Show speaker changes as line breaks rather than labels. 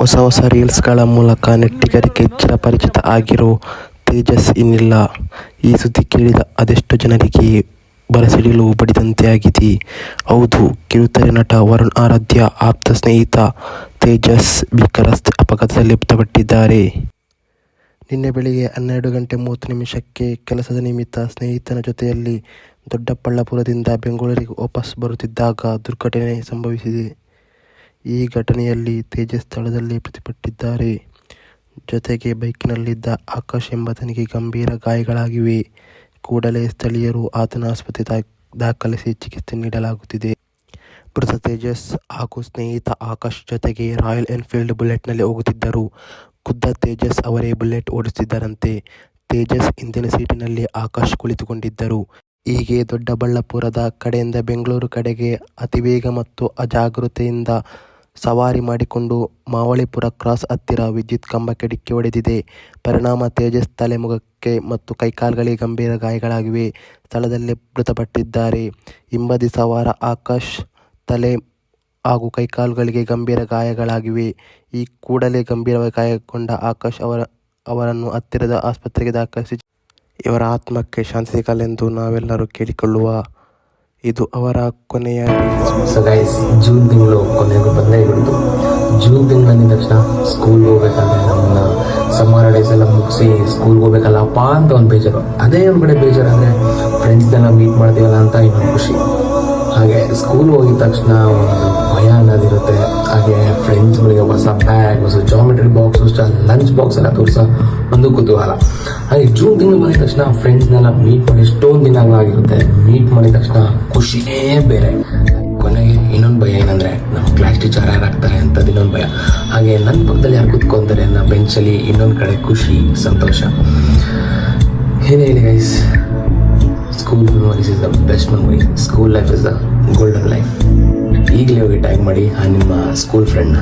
ಹೊಸ ಹೊಸ ರೀಲ್ಸ್ಗಳ ಮೂಲಕ ನೆಟ್ಟಿಗರಿಗೆ ಪರಿಚಿತ ಆಗಿರೋ ತೇಜಸ್ ಇನ್ನಿಲ್ಲ. ಈ ಸುದ್ದಿ ಕೇಳಿದ ಅದೆಷ್ಟು ಜನರಿಗೆ ಬರಸಿಡಿಲು ಬಡಿದಂತೆ ಆಗಿದೆ ಹೌದು, ಕಿರುತೆರೆ ನಟ ವರುಣ್ ಆರಾಧ್ಯ, ಆಪ್ತ ಸ್ನೇಹಿತ ತೇಜಸ್ ಭೀಕರ ಅಪಘಾತದಲ್ಲಿ ಮೃತಪಟ್ಟಿದ್ದಾರೆ. ನಿನ್ನೆ ಬೆಳಿಗ್ಗೆ ಹನ್ನೆರಡು ಗಂಟೆ ಮೂವತ್ತು ನಿಮಿಷಕ್ಕೆ ಕೆಲಸದ ನಿಮಿತ್ತ ಸ್ನೇಹಿತನ ಜೊತೆಯಲ್ಲಿ ದೊಡ್ಡಬಳ್ಳಾಪುರದಿಂದ ಬೆಂಗಳೂರಿಗೆ ವಾಪಸ್ ಬರುತ್ತಿದ್ದಾಗ ದುರ್ಘಟನೆ ಸಂಭವಿಸಿದೆ. ಈ ಘಟನೆಯಲ್ಲಿ ತೇಜಸ್ ಸ್ಥಳದಲ್ಲಿ ಮೃತಪಟ್ಟಿದ್ದಾರೆ. ಜೊತೆಗೆ ಬೈಕ್ನಲ್ಲಿದ್ದ ಆಕಾಶ್ ಎಂಬತನಿಗೆ ಗಂಭೀರ ಗಾಯಗಳಾಗಿವೆ. ಕೂಡಲೇ ಸ್ಥಳೀಯರು ಆತನ ಆಸ್ಪತ್ರೆ ದಾ- ದಾಖಲಿಸಿ ಚಿಕಿತ್ಸೆ ನೀಡಲಾಗುತ್ತಿದೆ. ಮೃತ ತೇಜಸ್ ಹಾಗೂ ಸ್ನೇಹಿತ ಆಕಾಶ್ ಜೊತೆಗೆ ರಾಯಲ್ ಎನ್ಫೀಲ್ಡ್ ಬುಲೆಟ್ನಲ್ಲಿ ಹೋಗುತ್ತಿದ್ದರು. ಖುದ್ದ ತೇಜಸ್ ಅವರೇ ಬುಲೆಟ್ ಓಡಿಸುತ್ತಿದ್ದರಂತೆ ತೇಜಸ್ ಇಂದಿನ ಸೀಟಿನಲ್ಲಿ ಆಕಾಶ್ ಕುಳಿತುಕೊಂಡಿದ್ದರು. ಹೀಗೆ ದೊಡ್ಡಬಳ್ಳಾಪುರದ ಕಡೆಯಿಂದ ಬೆಂಗಳೂರು ಕಡೆಗೆ ಅತಿವೇಗ ಮತ್ತು ಅಜಾಗರೂಕತೆಯಿಂದ ಸವಾರಿ ಮಾಡಿಕೊಂಡು ಮಾವಳಿಪುರ ಕ್ರಾಸ್ ಹತ್ತಿರ ವಿದ್ಯುತ್ ಕಂಬಕ್ಕೆ ಡಿಕ್ಕಿ ಹೊಡೆದಿದೆ. ಪರಿಣಾಮ ತೇಜಸ್ ತಲೆ ಮುಖಕ್ಕೆ ಮತ್ತು ಕೈಕಾಲುಗಳಿಗೆ ಗಂಭೀರ ಗಾಯಗಳಾಗಿವೆ. ಸ್ಥಳದಲ್ಲೇ ಮೃತಪಟ್ಟಿದ್ದಾರೆ. ಹಿಂಬದಿ ಸವಾರ ಆಕಾಶ್ ತಲೆ ಹಾಗೂ ಕೈಕಾಲುಗಳಿಗೆ ಗಂಭೀರ ಗಾಯಗಳಾಗಿವೆ. ಈ ಕೂಡಲೇ ಗಂಭೀರವಾಗಿ ಗಾಯಗೊಂಡ ಆಕಾಶ್ ಅವರ, ಅವರನ್ನು ಹತ್ತಿರದ ಆಸ್ಪತ್ರೆಗೆ ದಾಖಲಿಸಿ, ಇವರ ಆತ್ಮಕ್ಕೆ ಶಾಂತಿ ಸಿಗಲೆಂದು ನಾವೆಲ್ಲರೂ ಕೇಳಿಕೊಳ್ಳುವ ಇದು ಅವರ ಕೊನೆಯ
ಗೈಸ್ ಜೂನ್ ತಿಂಗಳು ಕೊನೆಗೂ ಬಂದೇ ಬಿಡ್ತು ಜೂನ್ ತಿಂಗಳಿಂದ ತಕ್ಷಣ ಸ್ಕೂಲ್ಗೆ ಹೋಗ್ಬೇಕಾದ್ರೆ ನಮ್ಮನ್ನ ಸಮ್ಮರ್ ಡೇಸ್ ಎಲ್ಲ ಮುಗಿಸಿ ಸ್ಕೂಲ್ಗೆ ಹೋಗ್ಬೇಕಲ್ಲಪ್ಪ ಅಂತ ಒಂದು ಬೇಜಾರು. ಅದೇ ಒಂದು ಕಡೆ ಬೇಜಾರು ಅಂದರೆ ಫ್ರೆಂಡ್ಸ್ನೆಲ್ಲ ಮೀಟ್ ಮಾಡ್ತೀವಲ್ಲ ಅಂತ ಇನ್ನೊಂದು ಖುಷಿ. ಹಾಗೆ ಸ್ಕೂಲ್ ಹೋಗಿದ ತಕ್ಷಣ ಒಂದು ಭಯ ಅನ್ನೋದಿರುತ್ತೆ ಹಾಗೆ ಫ್ರೆಂಡ್ಸ್ಗಳಿಗೆ ಹೊಸ ಬ್ಯಾಗ್ ಹೊಸ ಜಾಮೆಟ್ರಿ ಬಾಕ್ಸ್ ಹೊಸ ಲಂಚ್ ಬಾಕ್ಸ್ ಎಲ್ಲ ತೋರಿಸೋ ಒಂದು ಕುತೂಹಲ. ಹಾಗೆ ಜೂನ್ ತಿಂಗಳು ಬಂದಿದ ತಕ್ಷಣ ಫ್ರೆಂಡ್ಸ್ನೆಲ್ಲ ಮೀಟ್ ಮಾಡಿ ಎಷ್ಟೊಂದು ದಿನ ಆಗಿರುತ್ತೆ ಮೀಟ್ ಮಾಡಿದ ತಕ್ಷಣ ಖುಷಿನೇ ಬೇರೆ. ಕೊನೆಗೆ ಇನ್ನೊಂದು ಭಯ ಏನಂದ್ರೆ, ನಮ್ಮ ಕ್ಲಾಸ್ ಟೀಚರ್ ಯಾರಾಗ್ತಾರೆ ಅಂತದ್ದು ಇನ್ನೊಂದು ಭಯ. ಹಾಗೆ ನನ್ನ ಪಕ್ಕದಲ್ಲಿ ಯಾರು ಕುತ್ಕೊಂತಾರೆ ಅನ್ನೋ ಬೆಂಚಲ್ಲಿ ಇನ್ನೊಂದು ಕಡೆ ಖುಷಿ, ಸಂತೋಷ. ಏನೇ ಹೇಳಿ guys school memories is the best memory school life is the golden life ಈಗಲೇ ಹೋಗಿ ಟ್ಯಾಗ್ ಮಾಡಿ, ಆ ನಿಮ್ಮ ಸ್ಕೂಲ್ ಫ್ರೆಂಡ್ನ